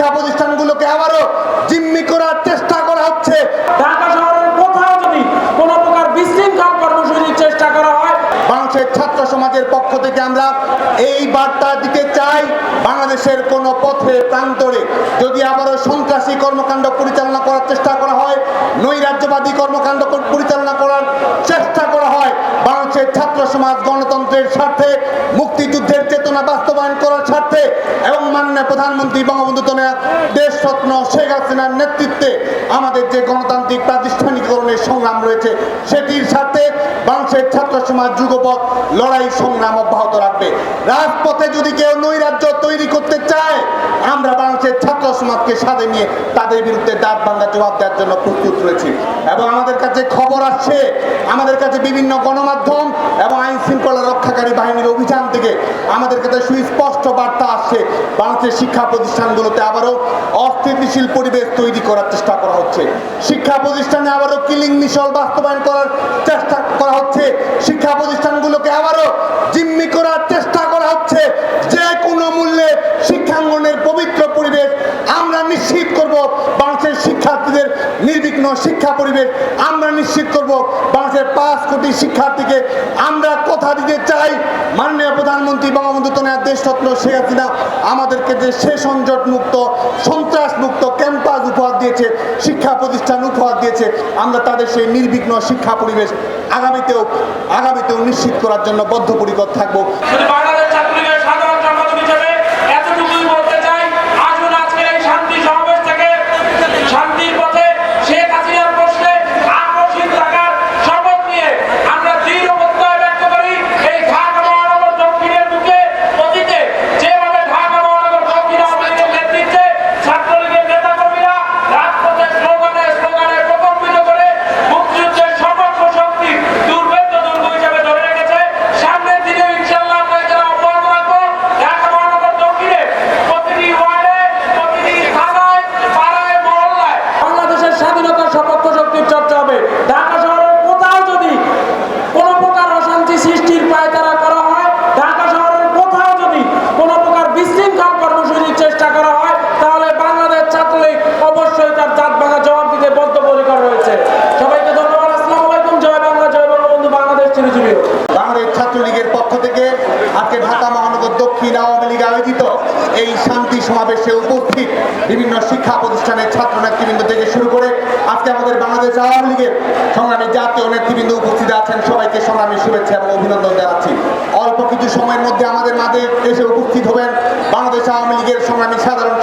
শিক্ষা প্রতিষ্ঠানগুলোকে আবারও জিম্মি করার চেষ্টা করা হচ্ছে। ঢাকা শহরের কোথাও যদি কোনো প্রকার বিশৃঙ্খল কর্মসূচির চেষ্টা করা হয় বাংলাদেশের ছাত্র সমাজের পক্ষ থেকে আমরা এই বার্তা দিতে চাই বাংলাদেশের কোন পথে প্রান্তরে যদি আবারও সন্ত্রাসী কর্মকাণ্ড পরিচালনা করার চেষ্টা করা হয় নৈরাজ্যবাদী কর্মকাণ্ড পরিচালনা করার চেষ্টা করা হয় বাংলাদেশের ছাত্র সমাজ গণতন্ত্রের স্বার্থে মুক্তিযুদ্ধের চেতনা বাস্তবায়ন করার স্বার্থে এবং মাননীয় প্রধানমন্ত্রী বঙ্গবন্ধু তনয়া দেশরত্ন শেখ হাসিনার নেতৃত্বে আমাদের যে গণতান্ত্রিক প্রাতিষ্ঠানিকরণের সংগ্রাম রয়েছে, সেটির সাথে বাংলাদেশের ছাত্র সমাজ যুগপথ লড়াই সংগ্রাম অব্যাহত রাখবে। রাজপথে যদি কেউ নৈরাজ্য তৈরি করতে চায়, আমরা বাংলাদেশের ছাত্র সমাজকে সাথে নিয়ে তাদের বিরুদ্ধে দাঁত ভাঙ্গা জবাব দেওয়ার জন্য প্রস্তুত রয়েছি। এবং আমাদের কাছে খবর আসছে, আমাদের কাছে বিভিন্ন গণমাধ্যম এবং আইন শৃঙ্খলা রক্ষাকারী বাহিনীর অভিযান থেকে আমাদের কাছে সুস্পষ্ট বার্তা আসছে। বাংলাদেশের শিক্ষা প্রতিষ্ঠানগুলোতে আবারও অস্থিতিশীল পরিবেশ তৈরি করার চেষ্টা করা হচ্ছে। শিক্ষা প্রতিষ্ঠানে আবারও কিলিং মিশল বাস্তবায়ন করার চেষ্টা করা হচ্ছে। শিক্ষা প্রতিষ্ঠানগুলোকে আবারও জিম্মি করার চেষ্টা করা হচ্ছে যে কোনো মূল্যে শিক্ষাঙ্গনের পবিত্র পরিবেশ আমরা নিশ্চিত করব বাংলাদেশের শিক্ষার্থীদের নির্বিঘ্ন শিক্ষা পরিবেশ আমরা নিশ্চিত করব। বাংলাদেশের পাঁচ কোটি শিক্ষার্থীকে আমরা কথা দিতে চাই। মাননীয় প্রধানমন্ত্রী বঙ্গবন্ধু তনয়া দেশরত্ন শেখ হাসিনা আমাদেরকে যে সে সংযোট মুক্ত, সন্ত্রাস মুক্ত ক্যাম্পাস উপহার দিয়েছে, শিক্ষা প্রতিষ্ঠান উপহার দিয়েছে, আমরা তাদের সেই নির্বিঘ্ন শিক্ষা পরিবেশ আগামীতেও আগামীতেও নিশ্চিত করার জন্য বদ্ধপরিকর থাকব শুধু বাংলাদেশ ছাত্রলীগের সাধারণ সম্পাদক হিসেবে এতটুকুই বলতে চাই আসুন আজকের এই শান্তি সমাবেশ থেকে শান্তির পথে শেখ হাসিনার প্রশ্নে আকর্ষিত থাকার শপথ নিয়ে আমরা দৃঢ় প্রত্যয় ব্যক্ত করি এই ঢাকা মহানগর দক্ষিণের বুকে অতীতে যেভাবে ঢাকা মহানগর দক্ষিণ আওয়ামী লীগের নেতৃত্বে ছাত্রলীগের নেতাকর্মীরা রাজপথে স্লোগানে স্লোগানে প্রকম্পিত করে মুক্তিযুদ্ধের সর্বোচ্চ শক্তি দুর্ভেদ্য দুর্গ হিসেবে ধরে রেখেছে সামনের দিনে ইনশাল্লাহ আমরা এখানে অব্যাহত রাখব ঢাকা মহানগর দক্ষিণে প্রতিটি ওয়ার্ডে প্রতিটি থানায় পাড়ায় মহল্লায় বাংলাদেশের স্বাধীনতার সপক্ষ শক্তির চর্চা হবে ঢাকা শহরের কোথাও যদি কোনো প্রকার অশান্তি সৃষ্টির পায়তারা করা হয় ঢাকা শহরের কোথাও যদি কোনো প্রকার বিশৃঙ্খল কর্মসূচির চেষ্টা করা হয় তাহলে বাংলাদেশ ছাত্রলীগ অবশ্যই তার জাত ভাঙা জবাব দিতে বদ্ধপরিকর রয়েছে সবাইকে ধন্যবাদ আসসালামু আলাইকুম জয় বাংলা জয় বঙ্গবন্ধু বাংলাদেশ চিরজীবী হোক। বাংলাদেশ ছাত্রলীগের পক্ষ থেকে আজকে ঢাকা মহানগর দক্ষিণ আওয়ামী লীগ আয়োজিত এই শান্তি সমাবেশে উপস্থিত বিভিন্ন শিক্ষা প্রতিষ্ঠানের ছাত্র নেতৃবৃন্দ থেকে শুরু করে আজকে আমাদের বাংলাদেশ আওয়ামী লীগের সংগ্রামী জাতীয় নেতৃবৃন্দ উপস্থিত আছেন। সবাইকে সংগ্রামী শুভেচ্ছা এবং অভিনন্দন জানাচ্ছি। অল্প কিছু সময়ের মধ্যে আমাদের মাঝে এসে উপস্থিত হবেন বাংলাদেশ আওয়ামী লীগের সংগ্রামী সাধারণ